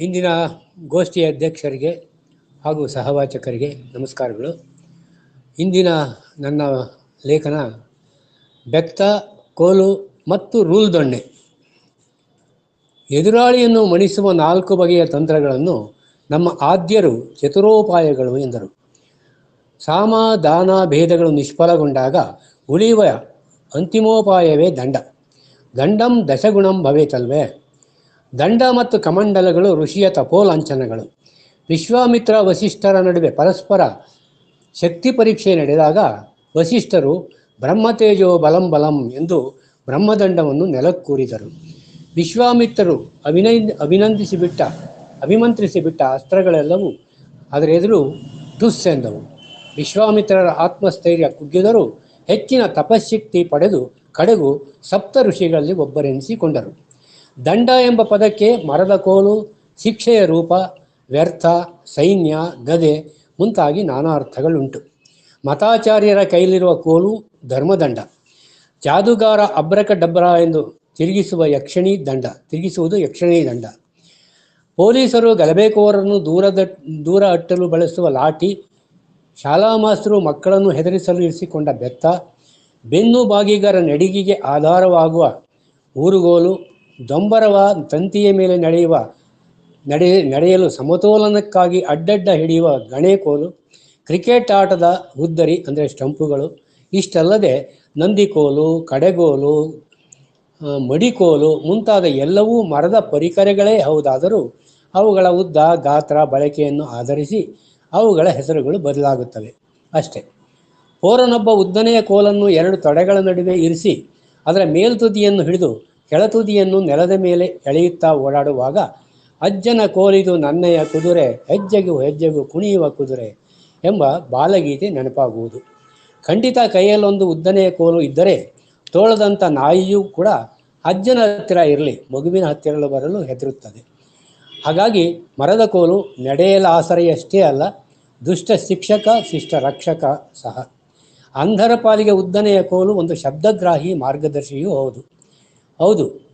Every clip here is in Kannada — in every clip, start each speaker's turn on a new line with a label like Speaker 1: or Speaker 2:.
Speaker 1: ಇಂದಿನ ಗೋಷ್ಠಿಯ ಅಧ್ಯಕ್ಷರಿಗೆ ಹಾಗೂ ಸಹವಾಚಕರಿಗೆ ನಮಸ್ಕಾರಗಳು. ಇಂದಿನ ನನ್ನ ಲೇಖನ ಬೆತ್ತ, ಕೋಲು ಮತ್ತು ರೂಲ್ ದೊಣ್ಣೆ. ಎದುರಾಳಿಯನ್ನು ಮಣಿಸುವ ನಾಲ್ಕು ಬಗೆಯ ತಂತ್ರಗಳನ್ನು ನಮ್ಮ ಆದ್ಯರು ಚತುರೋಪಾಯಗಳು ಎಂದರು. ಸಾಮ ದಾನ ಭೇದಗಳು ನಿಷ್ಫಲಗೊಂಡಾಗ ಉಳಿಯುವ ಅಂತಿಮೋಪಾಯವೇ ದಂಡ. ದಂಡಂ ದಶಗುಣಂ ಭವೇತಲ್ವೇ? ದಂಡ ಮತ್ತು ಕಮಂಡಲಗಳು, ಋಷಿಯ ತಪೋಲಾಂಛನಗಳು ವಿಶ್ವಾಮಿತ್ರ ವಸಿಷ್ಠರ ನಡುವೆ ಪರಸ್ಪರ ಶಕ್ತಿ ಪರೀಕ್ಷೆ ನಡೆದಾಗ ವಸಿಷ್ಠರು ಬ್ರಹ್ಮತೇಜೋ ಬಲಂ ಬಲಂ ಎಂದು ಬ್ರಹ್ಮದಂಡವನ್ನು ನೆಲಕ್ಕೂರಿದರು. ವಿಶ್ವಾಮಿತ್ರರು ಅಭಿನಯ, ಅಭಿನಂದಿಸಿಬಿಟ್ಟ, ಅಭಿಮಂತ್ರಿಸಿಬಿಟ್ಟ ಅಸ್ತ್ರಗಳೆಲ್ಲವೂ ಅದರ ಎದುರು ದುಸ್ಸೆಂದವು ವಿಶ್ವಾಮಿತ್ರರ ಆತ್ಮಸ್ಥೈರ್ಯ ಕುಗ್ಗಿದರೂ ಹೆಚ್ಚಿನ ತಪಶಕ್ತಿ ಪಡೆದು ಕಡೆಗೂ ಸಪ್ತ ಋಷಿಗಳಲ್ಲಿ ಒಬ್ಬರೆನಿಸಿಕೊಂಡರು. ದಂಡ ಎಂಬ ಪದಕ್ಕೆ ಮರದ ಕೋಲು, ಶಿಕ್ಷೆಯ ರೂಪ, ವ್ಯರ್ಥ, ಸೈನ್ಯ, ಗದೆ ಮುಂತಾಗಿ ನಾನಾ ಅರ್ಥಗಳುಂಟು. ಮತಾಚಾರ್ಯರ ಕೈಲಿರುವ ಕೋಲು ಧರ್ಮದಂಡ. ಜಾದುಗಾರ ಅಬ್ರಕ ಡಬ್ರ ಎಂದು ತಿರುಗಿಸುವ ಯಕ್ಷಣಿ ದಂಡ, ತಿರುಗಿಸುವುದು ಯಕ್ಷಣಿ ದಂಡ. ಪೊಲೀಸರು ಗಲಭೆಕೋರನ್ನು ದೂರದ, ದೂರ ಅಟ್ಟಲು ಬಳಸುವ ಲಾಠಿ ಶಾಲಾ ಮಾಸ್ತರು ಮಕ್ಕಳನ್ನು ಹೆದರಿಸಲು ಇರಿಸಿಕೊಂಡ ಬೆತ್ತ, ಬೆನ್ನು ಬಾಗಿಗರ ನಡಿಗೆಗೆ ಆಧಾರವಾಗುವ ಊರುಗೋಲು ದೊಂಬರವ ತಂತಿಯ ಮೇಲೆ ನಡೆಯುವ, ನಡೆ, ನಡೆಯಲು ಸಮತೋಲನಕ್ಕಾಗಿ ಅಡ್ಡಡ್ಡ ಹಿಡಿಯುವ ಗಣೇಕೋಲು ಕ್ರಿಕೆಟ್ ಆಟದ ಹುದ್ದರಿ ಅಂದರೆ ಸ್ಟಂಪುಗಳು, ಇಷ್ಟಲ್ಲದೆ ನಂದಿಕೋಲು ಕಡೆಗೋಲು ಮಡಿಕೋಲು ಮುಂತಾದ ಎಲ್ಲವೂ ಮರದ ಪರಿಕರಗಳೇ ಹೌದಾದರೂ ಅವುಗಳ ಉದ್ದ, ಗಾತ್ರ, ಬಳಕೆಯನ್ನು ಆಧರಿಸಿ ಅವುಗಳ ಹೆಸರುಗಳು ಬದಲಾಗುತ್ತವೆ. ಅಷ್ಟೇ. ಪೋರನೊಬ್ಬ ಉದ್ದನೆಯ ಕೋಲನ್ನು ಎರಡು ತೊಡೆಗಳ ನಡುವೆ ಇರಿಸಿ ಅದರ ಮೇಲ್ತುದಿಯನ್ನು ಹಿಡಿದು ಕೆಳತುದಿಯನ್ನು ನೆಲದ ಮೇಲೆ ಎಳೆಯುತ್ತಾ ಓಡಾಡುವಾಗ, ಅಜ್ಜನ ಕೋಲಿದು ನನ್ನಯ ಕುದುರೆ, ಹೆಜ್ಜೆಗೂ ಹೆಜ್ಜೆಗೂ ಕುಣಿಯುವ ಕುದುರೆ ಎಂಬ ಬಾಲಗೀತೆ ನೆನಪಾಗುವುದು. ಖಂಡಿತ ಕೈಯಲ್ಲೊಂದು ಉದ್ದನೆಯ ಕೋಲು ಇದ್ದರೆ ತೋಳದಂಥ ನಾಯಿಯೂ ಕೂಡ ಅಜ್ಜನ ಹತ್ತಿರ ಇರಲಿ, ಮಗುವಿನ ಹತ್ತಿರ ಬರಲು ಹೆದರುತ್ತದೆ. ಹಾಗಾಗಿ ಮರದ ಕೋಲು ನಡೆಯಲ ಆಸರೆಯಷ್ಟೇ ಅಲ್ಲ, ದುಷ್ಟ ಶಿಕ್ಷಕ, ಶಿಷ್ಟ ರಕ್ಷಕ ಸಹ. ಅಂಧರ ಪಾಲಿಗೆ ಉದ್ದನೆಯ ಕೋಲು ಒಂದು ಶಬ್ದಗ್ರಾಹಿ ಮಾರ್ಗದರ್ಶಿಯೂ ಹೌದು. ಹೌದು.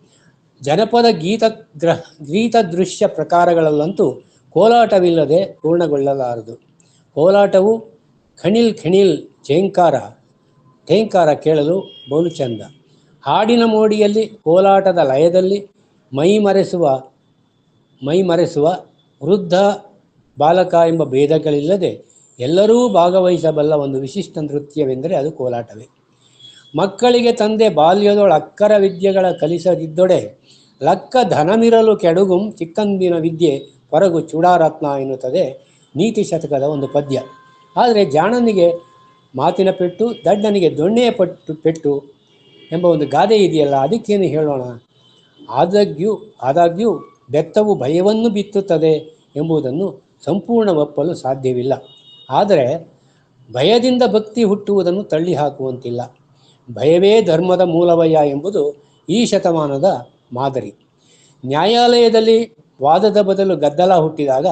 Speaker 1: ಜನಪದ ಗೀತ ಗ್ರಹ ಗೀತ ದೃಶ್ಯ ಪ್ರಕಾರಗಳಲ್ಲಂತೂ ಕೋಲಾಟವಿಲ್ಲದೆ ಪೂರ್ಣಗೊಳ್ಳಲಾರದು. ಕೋಲಾಟವು ಖಣಿಲ್ ಖಣಿಲ್ ಝೇಂಕಾರ ಠೇಂಕಾರ ಕೇಳಲು ಬಹು ಚಂದ ಹಾಡಿನ ಮೋಡಿಯಲ್ಲಿ ಕೋಲಾಟದ ಲಯದಲ್ಲಿ ಮೈ ಮರೆಸುವ ಮೈ ಮರೆಸುವ ವೃದ್ಧ ಬಾಲಕ ಎಂಬ ಭೇದಗಳಿಲ್ಲದೆ ಎಲ್ಲರೂ ಭಾಗವಹಿಸಬಲ್ಲ ಒಂದು ವಿಶಿಷ್ಟ ನೃತ್ಯವೆಂದರೆ ಅದು ಕೋಲಾಟವೇ. ಮಕ್ಕಳಿಗೆ ತಂದೆ ಬಾಲ್ಯದೊಳ ಅಕ್ಕರ ವಿದ್ಯೆಗಳ ಕಲಿಸದಿದ್ದೊಡೆ ಲಕ್ಕ ಧನಮಿರಲು ಕೆಡುಗುಂ ಚಿಕ್ಕಂದಿನ ವಿದ್ಯೆ ಹೊರಗು ಚೂಡಾರತ್ನ ಎನ್ನುತ್ತದೆ ನೀತಿ ಶತಕದ ಒಂದು ಪದ್ಯ. ಆದರೆ ಜಾಣನಿಗೆ ಮಾತಿನ ಪೆಟ್ಟು, ದಡ್ಡನಿಗೆ ದೊಣ್ಣೆಯ ಪಟ್ಟು, ಪೆಟ್ಟು ಎಂಬ ಒಂದು ಗಾದೆ ಇದೆಯಲ್ಲ, ಅದಕ್ಕೇನು ಹೇಳೋಣ? ಆದಾಗ್ಯೂ ಆದಾಗ್ಯೂ ಬೆತ್ತವು ಭಯವನ್ನು ಬಿತ್ತುತ್ತದೆ ಎಂಬುದನ್ನು ಸಂಪೂರ್ಣ ಒಪ್ಪಲು ಸಾಧ್ಯವಿಲ್ಲ. ಆದರೆ ಭಯದಿಂದ ಭಕ್ತಿ ಹುಟ್ಟುವುದನ್ನು ತಳ್ಳಿ ಹಾಕುವಂತಿಲ್ಲ ಭಯವೇ ಧರ್ಮದ ಮೂಲವಯ್ಯ ಎಂಬುದು ಈ ಶತಮಾನದ ಮಾದರಿ. ನ್ಯಾಯಾಲಯದಲ್ಲಿ ವಾದದ ಬದಲು ಗದ್ದಲ ಹುಟ್ಟಿದಾಗ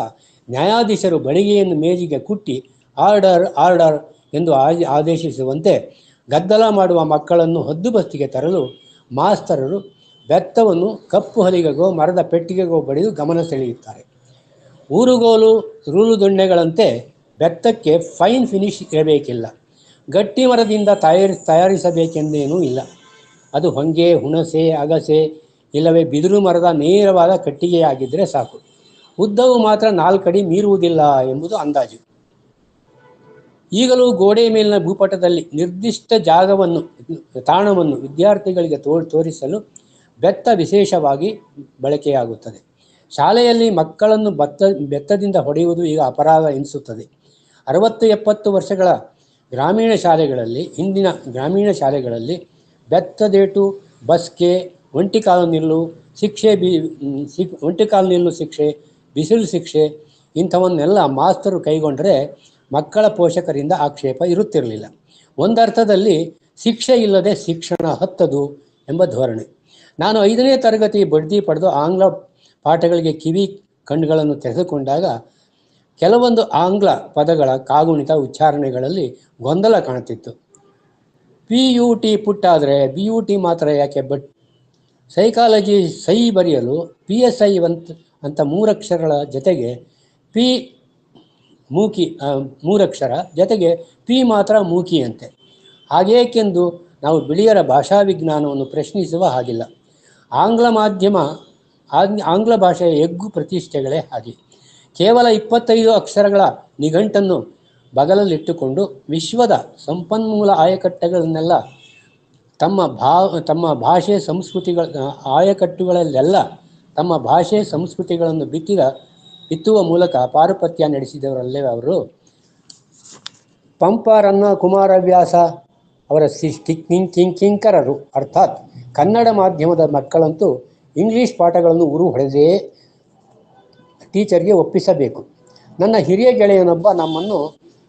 Speaker 1: ನ್ಯಾಯಾಧೀಶರು ಬಳಿಗೆಯನ್ನು ಮೇಜಿಗೆ ಕುಟ್ಟಿ, ಆರ್ಡರ್ ಆರ್ಡರ್ ಎಂದು ಆದೇಶಿಸುವಂತೆ ಗದ್ದಲ ಮಾಡುವ ಮಕ್ಕಳನ್ನು ಹದ್ದುಬಸ್ತಿಗೆ ತರಲು ಮಾಸ್ತರರು ಬೆತ್ತವನ್ನು ಕಪ್ಪು ಹಲಿಗೆಗೋ ಮರದ ಪೆಟ್ಟಿಗೆಗೋ ಬಡಿದು ಗಮನ ಸೆಳೆಯುತ್ತಾರೆ. ಊರುಗೋಲು, ರೂಲು ದೊಣ್ಣೆಗಳಂತೆ ಬೆತ್ತಕ್ಕೆ ಫೈನ್ ಫಿನಿಶ್ ಇರಬೇಕಿಲ್ಲ. ಗಟ್ಟಿ ಮರದಿಂದ ತಯಾರಿ, ತಯಾರಿಸಬೇಕೆಂದೇನೂ ಇಲ್ಲ. ಅದು ಹೊಂಗೆ, ಹುಣಸೆ, ಅಗಸೆ, ಇಲ್ಲವೇ ಬಿದಿರು ಮರದ ನೇರವಾದ ಕಟ್ಟಿಗೆಯಾಗಿದ್ದರೆ ಸಾಕು. ಉದ್ದವು ಮಾತ್ರ ನಾಲ್ಕಡಿ ಮೀರುವುದಿಲ್ಲ ಎಂಬುದು ಅಂದಾಜು. ಈಗಲೂ ಗೋಡೆ ಮೇಲಿನ ಭೂಪಟದಲ್ಲಿ ನಿರ್ದಿಷ್ಟ ಜಾಗವನ್ನು, ತಾಣವನ್ನು ವಿದ್ಯಾರ್ಥಿಗಳಿಗೆ ತೋ, ತೋರಿಸಲು ಬೆತ್ತ ವಿಶೇಷವಾಗಿ ಬಳಕೆಯಾಗುತ್ತದೆ. ಶಾಲೆಯಲ್ಲಿ ಮಕ್ಕಳನ್ನು ಬತ್ತ, ಬೆತ್ತದಿಂದ ಹೊಡೆಯುವುದು ಈಗ ಅಪರಾಧ ಎನಿಸುತ್ತದೆ. ಅರವತ್ತು ಎಪ್ಪತ್ತು ವರ್ಷಗಳ ಗ್ರಾಮೀಣ ಶಾಲೆಗಳಲ್ಲಿ ಇಂದಿನ ಗ್ರಾಮೀಣ ಶಾಲೆಗಳಲ್ಲಿ ಬೆತ್ತದೇಟು, ಬಸ್ಕೆ ಒಂಟಿಕಾಲು ನಿಲ್ಲು ಶಿಕ್ಷೆ ಬಿ ಸಿಕ್ ಒಂಟಿ ಕಾಲು ನಿಲ್ಲು ಶಿಕ್ಷೆ, ಬಿಸಿಲು ಶಿಕ್ಷೆ ಇಂಥವನ್ನೆಲ್ಲ ಮಾಸ್ತರು ಕೈಗೊಂಡರೆ ಮಕ್ಕಳ ಪೋಷಕರಿಂದ ಆಕ್ಷೇಪ ಇರುತ್ತಿರಲಿಲ್ಲ. ಒಂದರ್ಥದಲ್ಲಿ ಶಿಕ್ಷೆ ಇಲ್ಲದೆ ಶಿಕ್ಷಣ ಹತ್ತದು ಎಂಬ ಧೋರಣೆ. ನಾನು ಐದನೇ ತರಗತಿ ಬಡ್ಡಿ ಪಡೆದು ಆಂಗ್ಲ ಪಾಠಗಳಿಗೆ ಕಿವಿ ಕಣ್ಣುಗಳನ್ನು ತೆರೆದುಕೊಂಡಾಗ ಕೆಲವೊಂದು ಆಂಗ್ಲ ಪದಗಳ ಕಾಗುಣಿತ ಉಚ್ಚಾರಣೆಗಳಲ್ಲಿ ಗೊಂದಲ ಕಾಣುತ್ತಿತ್ತು ಪಿ ಯು ಟಿ ಪುಟ್ಟಾದರೆ ಬಿ ಯು ಟಿ ಮಾತ್ರ ಯಾಕೆ ಬಟ್ ಸೈಕಾಲಜಿ ಸೈ ಬರೆಯಲು ಪಿ ಎಸ್ ಐ ಅಂತ ಅಂತ ಮೂರಕ್ಷರಗಳ ಜೊತೆಗೆ ಪಿ ಮೂಕಿ ಮೂರಕ್ಷರ ಜೊತೆಗೆ ಪಿ ಮಾತ್ರ ಮೂಕಿ ಅಂತೆ ಹಾಗೇಕೆಂದು ನಾವು ಬಿಳಿಯರ ಭಾಷಾ ವಿಜ್ಞಾನವನ್ನು ಪ್ರಶ್ನಿಸುವ ಹಾಗಿಲ್ಲ. ಆಂಗ್ಲ ಮಾಧ್ಯಮ ಆಂಗ್- ಆಂಗ್ಲ ಭಾಷೆಯ ಎಗ್ಗು ಪ್ರತಿಷ್ಠೆಗಳೇ ಹಾಗೆ. ಕೇವಲ ಇಪ್ಪತ್ತೈದು ಅಕ್ಷರಗಳ ನಿಘಂಟನ್ನು ಬಗಲಲ್ಲಿಟ್ಟುಕೊಂಡು ವಿಶ್ವದ ಸಂಪನ್ಮೂಲ ಆಯಕಟ್ಟೆಗಳನ್ನೆಲ್ಲ ತಮ್ಮ ಭಾ, ತಮ್ಮ ಭಾಷೆ ಸಂಸ್ಕೃತಿಗಳ, ಆಯಕಟ್ಟುಗಳಲ್ಲೆಲ್ಲ ತಮ್ಮ ಭಾಷೆ ಸಂಸ್ಕೃತಿಗಳನ್ನು ಬಿತ್ತಿದ, ಬಿತ್ತುವ ಮೂಲಕ ಪಾರುಪತ್ಯ ನಡೆಸಿದವರಲ್ಲೇ ಅವರು. ಪಂಪರನ್ನ ಕುಮಾರವ್ಯಾಸ ಅವರ ಸಿ- ಟಿ- ಕಿಂ- ಕಿಂ- ಕಿಂಕರರು, ಅರ್ಥಾತ್ ಕನ್ನಡ ಮಾಧ್ಯಮದ ಮಕ್ಕಳಂತೂ ಇಂಗ್ಲಿಷ್ ಪಾಠಗಳನ್ನು ಉರು ಹೊಡೆದೇ ಟೀಚರ್ಗೆ ಒಪ್ಪಿಸಬೇಕು. ನನ್ನ ಹಿರಿಯ ಗೆಳೆಯನೊಬ್ಬ ನಮ್ಮನ್ನು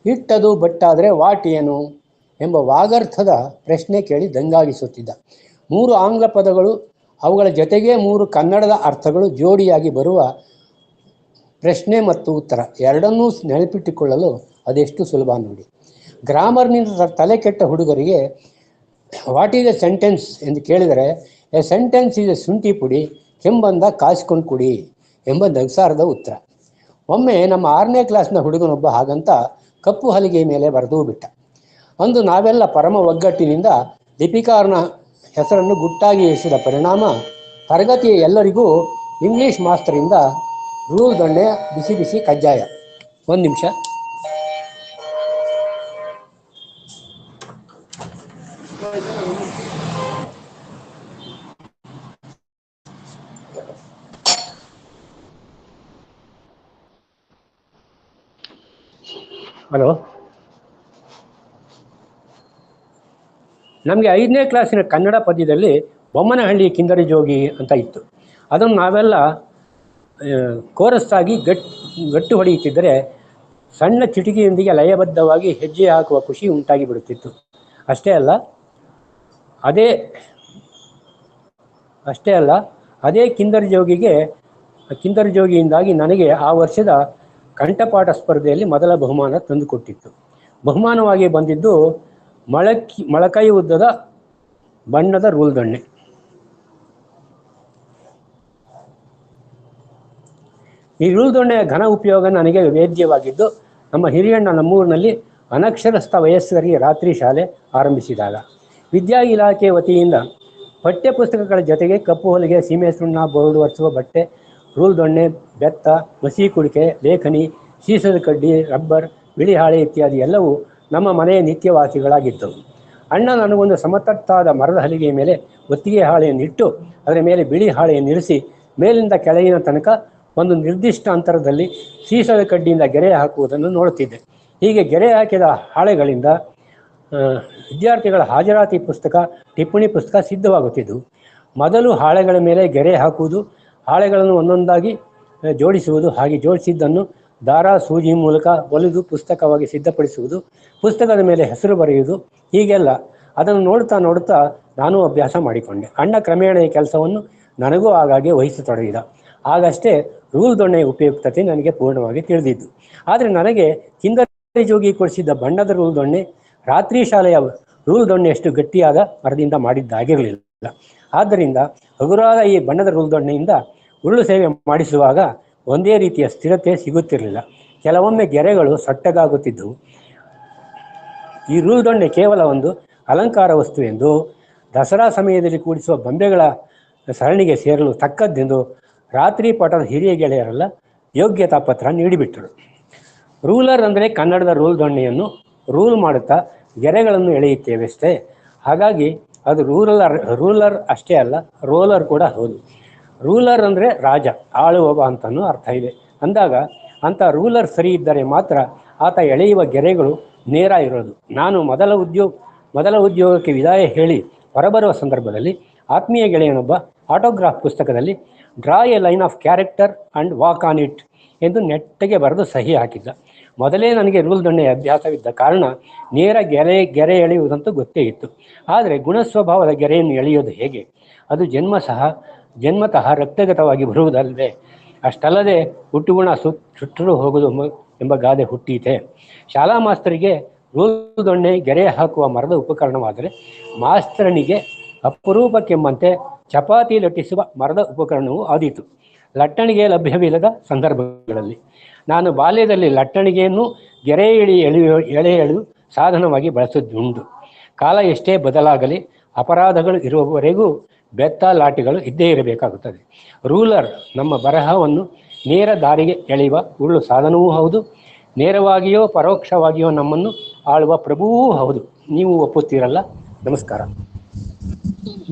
Speaker 1: ಇಟ್ಟದು ಬಟ್ಟಾದರೆ ವಾಟ್ ಏನು ಎಂಬ ವಾಗರ್ಥದ ಪ್ರಶ್ನೆ ಕೇಳಿ ದಂಗಾಗಿಸುತ್ತಿದ್ದ. ಮೂರು ಆಂಗ್ಲ ಪದಗಳು, ಅವುಗಳ ಜೊತೆಗೆ ಮೂರು ಕನ್ನಡದ ಅರ್ಥಗಳು ಜೋಡಿಯಾಗಿ ಬರುವ ಪ್ರಶ್ನೆ ಮತ್ತು ಉತ್ತರ. ಎರಡನ್ನೂ ನೆನಪಿಟ್ಟುಕೊಳ್ಳಲು ಅದೆಷ್ಟು ಸುಲಭ ನೋಡಿ. ಗ್ರಾಮರ್ನಿಂದ ತಲೆ ಕೆಟ್ಟ ಹುಡುಗರಿಗೆ, ವಾಟ್ ಈಸ್ ಎ ಸೆಂಟೆನ್ಸ್? ಎಂದು ಕೇಳಿದರೆ, ಎ ಸೆಂಟೆನ್ಸ್ ಈಸ್ ಎ ಶುಂಠಿ ಪುಡಿ, ಕೆಂಬಂದ ಕಾಯಿಸ್ಕೊಂಡು ಕುಡಿ. ಎಂಬ ನಗ್ಸಾರದ ಉತ್ತರ. ಒಮ್ಮೆ ನಮ್ಮ ಆರನೇ ಕ್ಲಾಸ್ನ ಹುಡುಗನೊಬ್ಬ ಹಾಗಂತ ಕಪ್ಪು ಹಲಿಗೆ ಮೇಲೆ ಬರೆದೂ ಬಿಟ್ಟ. ಅಂದು ನಾವೆಲ್ಲ ಪರಮ ಒಗ್ಗಟ್ಟಿನಿಂದ ಲಿಪಿಕಾರನ ಹೆಸರನ್ನು ಗುಟ್ಟಾಗಿ ಇರಿಸಿದ ಪರಿಣಾಮ ತರಗತಿಯ ಎಲ್ಲರಿಗೂ ಇಂಗ್ಲಿಷ್ ಮಾಸ್ತರಿಂದ ರೂಲ್ ದೊಣ್ಣೆ ಬಿಸಿ ಬಿಸಿ ಕಜ್ಜಾಯ. ಒಂದು ನಿಮಿಷ. ಹಲೋ? ನಮಗೆ ಐದನೇ ಕ್ಲಾಸಿನ ಕನ್ನಡ ಪದ್ಯದಲ್ಲಿ ಬೊಮ್ಮನಹಳ್ಳಿ ಕಿಂದರಿ ಜೋಗಿ ಅಂತ ಇತ್ತು. ಅದನ್ನು ನಾವೆಲ್ಲ ಕೋರಸ್ಸಾಗಿ ಗಟ್, ಗಟ್ಟು ಹೊಡೆಯುತ್ತಿದ್ದರೆ ಸಣ್ಣ ಚಿಟಿಕೆಯೊಂದಿಗೆ ಲಯಬದ್ಧವಾಗಿ ಹೆಜ್ಜೆ ಹಾಕುವ ಖುಷಿ ಉಂಟಾಗಿ ಬಿಡುತ್ತಿತ್ತು ಅಷ್ಟೇ ಅಲ್ಲ, ಅದೇ, ಅಷ್ಟೇ ಅಲ್ಲ, ಅದೇ ಕಿಂದರ್ ಜೋಗಿಗೆ, ಕಿಂದರ್ ಜೋಗಿಯಿಂದಾಗಿ ನನಗೆ ಆ ವರ್ಷದ ಕಂಠಪಾಠ ಸ್ಪರ್ಧೆಯಲ್ಲಿ ಮೊದಲ ಬಹುಮಾನ ತಂದುಕೊಟ್ಟಿತ್ತು. ಬಹುಮಾನವಾಗಿ ಬಂದಿದ್ದು ಮೊಳಕಿ, ಮೊಳಕೈ ಉದ್ದದ ಬಣ್ಣದ ರೂಲ್ ದೊಣ್ಣೆ. ಈ ರೂಲ್ದೊಣ್ಣೆಯ ಘನ ಉಪಯೋಗ ನನಗೆ ವೇದ್ಯವಾಗಿದ್ದು, ನಮ್ಮ ಹಿರಿಯಣ್ಣ ನಮ್ಮೂರಿನಲ್ಲಿ ಅನಕ್ಷರಸ್ಥ ವಯಸ್ಕರಿಗೆ ರಾತ್ರಿ ಶಾಲೆ ಆರಂಭಿಸಿದಾಗ. ವಿದ್ಯಾ ಇಲಾಖೆ ವತಿಯಿಂದ ಪಠ್ಯಪುಸ್ತಕಗಳ ಜೊತೆಗೆ ಕಪ್ಪು ಹೊಲಿಗೆ, ಸೀಮೆ ಸುಣ್ಣ, ಬೋರ್ಡ್ ಒರೆಸುವ ಬಟ್ಟೆ ದೊಣ್ಣೆ ಬೆತ್ತ, ಮಸಿ ಕುಡಿಕೆ ಲೇಖನಿ ಸೀಸದ ಕಡ್ಡಿ, ರಬ್ಬರ್, ಬಿಳಿ ಹಾಳೆ ಇತ್ಯಾದಿ ಎಲ್ಲವೂ ನಮ್ಮ ಮನೆಯ ನಿತ್ಯವಾಸಿಗಳಾಗಿದ್ದವು. ಅಣ್ಣ ನನಗೊಂದು ಸಮತಟ್ಟಾದ ಮರದ ಹಲಿಗೆಯ ಮೇಲೆ ಒತ್ತಿಗೆ ಹಾಳೆಯನ್ನು ಇಟ್ಟು, ಅದರ ಮೇಲೆ ಬಿಳಿ ಹಾಳೆಯನ್ನು ಇರಿಸಿ, ಮೇಲಿಂದ ಕೆಳಗಿನ ತನಕ ಒಂದು ನಿರ್ದಿಷ್ಟ ಅಂತರದಲ್ಲಿ ಸೀಸದ ಕಡ್ಡಿಯಿಂದ ಗೆರೆ ಹಾಕುವುದನ್ನು ನೋಡುತ್ತಿದ್ದೆ. ಹೀಗೆ ಗೆರೆ ಹಾಕಿದ ಹಾಳೆಗಳಿಂದ ವಿದ್ಯಾರ್ಥಿಗಳ ಹಾಜರಾತಿ ಪುಸ್ತಕ, ಟಿಪ್ಪಣಿ ಪುಸ್ತಕ ಸಿದ್ಧವಾಗುತ್ತಿದ್ದವು ಮೊದಲು ಹಾಳೆಗಳ ಮೇಲೆ ಗೆರೆ ಹಾಕುವುದು ಹಾಳೆಗಳನ್ನು ಒಂದೊಂದಾಗಿ ಜೋಡಿಸುವುದು. ಹಾಗೆ ಜೋಡಿಸಿದ್ದನ್ನು ದಾರ ಸೂಜಿ ಮೂಲಕ ಒಲಿದು ಪುಸ್ತಕವಾಗಿ ಸಿದ್ಧಪಡಿಸುವುದು. ಪುಸ್ತಕದ ಮೇಲೆ ಹೆಸರು ಬರೆಯುವುದು. ಹೀಗೆಲ್ಲ ಅದನ್ನು ನೋಡುತ್ತಾ ನೋಡುತ್ತಾ ನಾನು ಅಭ್ಯಾಸ ಮಾಡಿಕೊಂಡೆ. ಅಣ್ಣ ಕ್ರಮೇಣ ಈ ಕೆಲಸವನ್ನು ನನಗೂ ಆಗಾಗ್ಗೆ ವಹಿಸತೊಡಗಿದ ಆಗಷ್ಟೇ ರೂಲ್ ದೊಣ್ಣೆಯ ಉಪಯುಕ್ತತೆ ನನಗೆ ಪೂರ್ಣವಾಗಿ ತಿಳಿದಿದ್ದು. ಆದರೆ ನನಗೆ ಕಿಂಗರಿ ಜೋಗಿ ಕೊಡಿಸಿದ್ದ ಬಣ್ಣದ ರೂಲ್ ದೊಣ್ಣೆ, ರಾತ್ರಿ ಶಾಲೆಯ ರೂಲ್ ದೊಣ್ಣೆಯಷ್ಟು ಗಟ್ಟಿಯಾದ ಮರದಿಂದ ಮಾಡಿದ್ದಾಗಿರಲಿಲ್ಲ. ಆದ್ದರಿಂದ ಹಗುರಾದ ಈ ಬಣ್ಣದ ರೂಲ್ ದೊಣ್ಣೆಯಿಂದ ಉರುಳು ಸೇವೆ ಮಾಡಿಸುವಾಗ ಒಂದೇ ರೀತಿಯ ಸ್ಥಿರತೆ ಸಿಗುತ್ತಿರಲಿಲ್ಲ. ಕೆಲವೊಮ್ಮೆ ಗೆರೆಗಳು ಸಟ್ಟಗಾಗುತ್ತಿದ್ದವು. ಈ ರೂಲ್ ದೊಣ್ಣೆ ಕೇವಲ ಒಂದು ಅಲಂಕಾರ ವಸ್ತು ಎಂದು ದಸರಾ ಸಮಯದಲ್ಲಿ ಕೂಡಿಸುವ ಬೊಂಬೆಗಳ ಸರಣಿಗೆ ಸೇರಲು ತಕ್ಕದ್ದೆಂದು ರಾತ್ರಿ ಪಾಠದ ಹಿರಿಯ ಗೆಳೆಯರೆಲ್ಲ, ಯೋಗ್ಯತಾ ಪತ್ರ ನೀಡಿಬಿಟ್ಟರು. ರೂಲರ್ ಅಂದರೆ ಕನ್ನಡದ ರೂಲ್ ದೊಣ್ಣೆಯನ್ನು ರೂಲ್ ಮಾಡುತ್ತಾ ಗೆರೆಗಳನ್ನು ಎಳೆಯುತ್ತೇವಷ್ಟೇ? ಹಾಗಾಗಿ ಅದು ರೂರಲ್ ರೂಲರ್ ಅಷ್ಟೇ ಅಲ್ಲ, ರೋಲರ್ ಕೂಡ ಹೌದು. ರೂಲರ್ ಅಂದರೆ ರಾಜ ಆಳುವವ ಅಂತನೂ ಅರ್ಥ ಇದೆ. ಅಂದಾಗ ಅಂಥ ರೂಲರ್ ಸರಿ ಇದ್ದರೆ ಮಾತ್ರ ಆತ ಎಳೆಯುವ ಗೆರೆಗಳು ನೇರ ಇರೋದು. ನಾನು ಮೊದಲ ಉದ್ಯೋಗ, ಮೊದಲ ಉದ್ಯೋಗಕ್ಕೆ ವಿದಾಯ ಹೇಳಿ ಹೊರಬರುವ ಸಂದರ್ಭದಲ್ಲಿ ಆತ್ಮೀಯ ಗೆಳೆಯನೊಬ್ಬ ಆಟೋಗ್ರಾಫ್ ಪುಸ್ತಕದಲ್ಲಿ draw a line of character and walk on it ಎಂದು ನೆಟ್ಟಗೆ ಬರೆದು ಸಹಿ ಹಾಕಿದ್ದ. ಮೊದಲೇ ನನಗೆ ರೂಲ್ ದಂಡೆಯ ಅಭ್ಯಾಸವಿದ್ದ ಕಾರಣ ನೇರ ಗೆರೆ ಗೆರೆ ಎಳೆಯುವುದಂತೂ ಗೊತ್ತೇ ಇತ್ತು. ಆದರೆ ಗುಣಸ್ವಭಾವದ ಗೆರೆಯನ್ನು ಎಳೆಯೋದು ಹೇಗೆ? ಅದು ಜನ್ಮ ಸಹ ಜನ್ಮತಃ ರಕ್ತಗತವಾಗಿ ಬರುವುದಲ್ಲದೆ ಅಷ್ಟಲ್ಲದೆ ಹುಟ್ಟುಗುಣ ಸುಟ್ ಸುಟ್ಟರೂ ಹೋಗುವುದು ಎಂಬ ಗಾದೆ ಹುಟ್ಟೀತೆ. ಶಾಲಾ ಮಾಸ್ತರಿಗೆ ದೊಣ್ಣೆ, ಗೆರೆ ಹಾಕುವ ಮರದ ಉಪಕರಣವಾದರೆ ಮಾಸ್ತರನಿಗೆ ಅಪರೂಪಕ್ಕೆಂಬಂತೆ ಚಪಾತಿ ಲಟ್ಟಿಸುವ ಮರದ ಉಪಕರಣವೂ ಆದೀತು. ಲಟ್ಟಣಿಗೆ ಲಭ್ಯವಿಲ್ಲದ ಸಂದರ್ಭಗಳಲ್ಲಿ ನಾನು ಬಾಲ್ಯದಲ್ಲಿ ಲಟ್ಟಣಿಗೆಯನ್ನು ಗೆರೆ ಇಳಿ ಎಳೆ ಎಳೆ ಎಳೆದು ಸಾಧನವಾಗಿ ಬಳಸುವುದುಂಟು ಕಾಲ ಎಷ್ಟೇ ಬದಲಾಗಲಿ ಅಪರಾಧಗಳು ಇರುವವರೆಗೂ ಬೆತ್ತ ಲಾಟಿಗಳು ಇದ್ದೇ ಇರಬೇಕಾಗುತ್ತದೆ. ರೂಲರ್ ನಮ್ಮ ಬರಹವನ್ನು ನೇರ ದಾರಿಗೆ ಎಳೆಯುವ ಉರುಳು ಸಾಧನವೂ ಹೌದು. ನೇರವಾಗಿಯೋ ಪರೋಕ್ಷವಾಗಿಯೋ ನಮ್ಮನ್ನು ಆಳುವ ಪ್ರಭುವೂ ಹೌದು. ನೀವು ಒಪ್ಪುತ್ತೀರಲ್ಲ? ನಮಸ್ಕಾರ.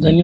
Speaker 2: ಧನ್ಯ